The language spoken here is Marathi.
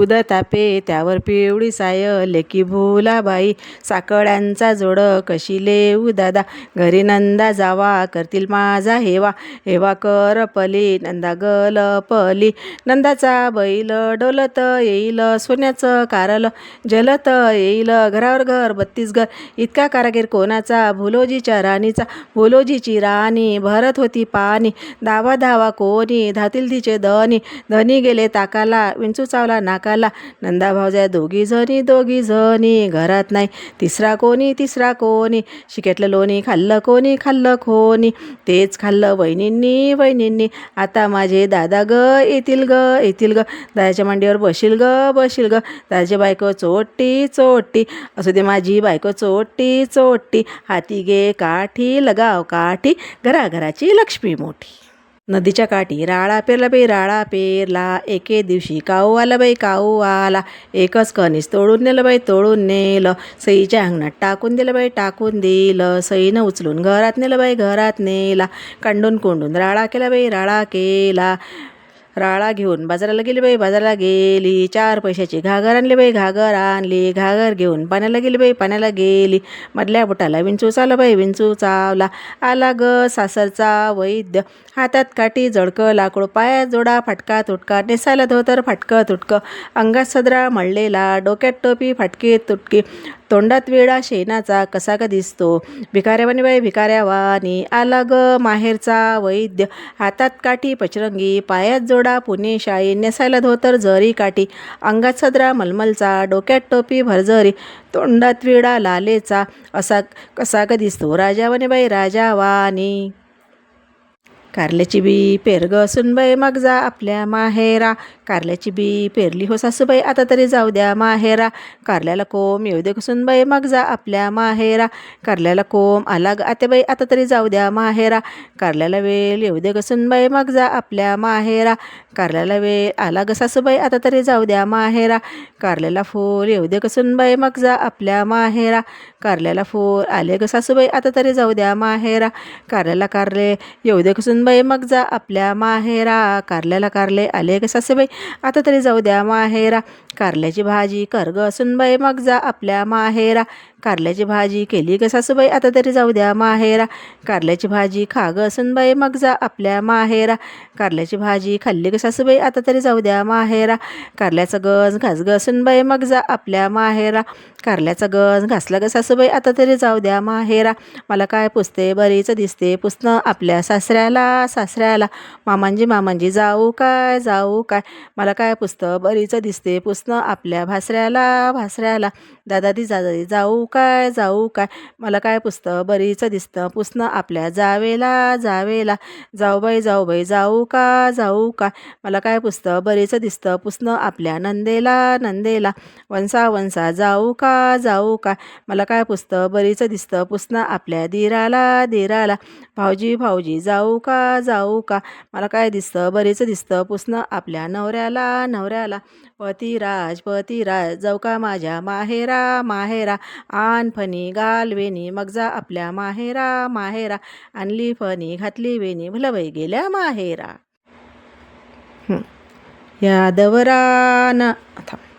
दूध तापे त्यावर पिवळी साय लेकी भुलाबाई. साकळ्यांचा जोड कशी लेऊ दादा? घरी नंदा जावा करतील माझा हेवा. हेवा कर पली नंदा गल पली. नंदाचा बैल डोलत येईल सोन्याचं कारल जलत येईल. घरावर घर बत्तीस घर. इतका कारागीर कोणाचा? भुलोजीच्या राणीचा. भुलोजीची राणी भरत होती पाणी. धावा धावा कोणी धातील तिचे धनी. धनी गेले ताकाला विंचू चावला नाकाला. नंदा भावजा दोघी जणी दोघी जणी घरात नाही. तिसरा कोणी तिसरा कोणी. शिकेतलं लोणी खाल्लं कोणी खाल्लं कोणी तेच खाल्लं वहिनींनी वहिनींनी. आता माझे दादा ग येतील ग येतील ग. दादाच्या मांडीवर बशील ग बशील ग. दादाची बायको चोट्टी चोट्टी. असू दे माझी बायको चोट्टी चोट्टी. हाती गे काठी लगाव काठी. घराघराची लक्ष्मी मोठी. नदीच्या काठी राळा पेरला बाई राळा पेरला. एके दिवशी काऊ आला बाई काऊ आला. एकच कणीस तोडून नेलं बाई तोडून नेलं. सईच्या अंगणात टाकून दिलं बाई टाकून दिलं. सईनं उचलून घरात नेलं बाई घरात नेला. कांडून कोंडून राळा केला बाई राळा केला. राळा घेऊन बाजाराला गेली बाई बाजाराला गेली. चार पैशाची घागर आणली बाई घागर आणली. घागर घेऊन पाण्याला गेली बाई पाण्याला गेली. मधल्या बुटाला विंचू चावला बाई विंचू चावला. आला ग सासरचा वैद्य. हातात काठी जडकं लाकूड पायात जोडा फटका तुटका. नेसायला धोतर फाटकं तुटकं. अंगात सदरा मळलेला. डोक्यात टोपी फाटकी तुटकी. तोंडात वेळा शेणाचा कसा का दिसतो. भिकाऱ्यावानी बाई भिकाऱ्यावानी आला ग माहेरचा वैद्य. हातात काठी पचरंगी पायात जोडा पुणे शाई नेसायला धोतर जरी काठी. अंगात सदरा मलमलचा डोक्यात टोपी भरजरी. तोंडात विडा लालेचा असा कसा का दिसतो. राजावानी बाई राजावानी. कारल्याची बी पेरग सुनबाई मग जा आपल्या माहेरा. कारल्याची बी पेरली हो सासूबाई आता तरी जाऊ द्या माहेरा. कारल्याला कोम येऊ दे सुनबाई मग जा आपल्या माहेरा. कारल्याला कोम आला ग आतेबाई आता तरी जाऊ द्या माहेरा. कारल्याला वेल येऊ दे सुनबाई मग जा आपल्या माहेरा. कारल्याला वेल आला ग सासूबाई आता तरी जाऊ द्या माहेरा. कारल्याला फूल येऊ दे सुनबाई मग जा आपल्या माहेरा. कारल्याला फूल आले ग सासूबाई आता तरी जाऊ द्या माहेरा. कारल्याला कारले येऊ दे सुनबाई मग जा आपल्या माहेरा. कारल्याला कारले आले ग सासूबाई. आता तरी जाऊ द्या माहेरा. कारल्याची भाजी कर ग सुनबाई मग जा आपल्या माहेरा. कारल्याची भाजी केली ग सासूबाई आता तरी जाऊ द्या माहेरा. कारल्याची भाजी खा ग सुनबाई मग जा आपल्या माहेरा. कारल्याची भाजी खाल्ली ग सासूबाई आता तरी जाऊ द्या माहेरा. कारल्याचं गंज घास ग सुनबाई मग जा आपल्या माहेरा. कारल्याचा गंज घासला ग सासूबाई आता तरी जाऊ द्या माहेरा. मला काय पुसते बरीच दिसते पुसणं आपल्या सासऱ्याला सासऱ्याला. मामांजी मामांजी जाऊ काय जाऊ काय. मला काय पुसतं बरीच दिसते पुसणं आपल्या भासऱ्याला भासऱ्याला. दादादी दादादी जाऊ काय जाऊ काय? मला काय पुसतं बरीचं दिसतं. पुसणं आपल्या जावेला जावेला. जाऊ बाई जाऊ का जाऊ काय मला काय पुसतं बरीचं दिसतं. पुसणं आपल्या नंदेला नंदेला. वंसा वंसा जाऊ का जाऊ का? मला काय पुसतं बरीचं दिसतं. पुसणं आपल्या दिराला दिराला. भाऊजी भाऊजी जाऊ का जाऊ का? मला काय दिसतं? बरीचं दिसतं. पुसणं आपल्या नवऱ्याला नवऱ्याला. पतिराज पतिराज जाऊ का माझ्या माहेरा माहेरा. आण फणी गाल वेणी मग जा आपल्या माहेरा माहेरा. आणली फणी घातली वेणी भलबाई गेल्या माहेरा. यादवरान थांब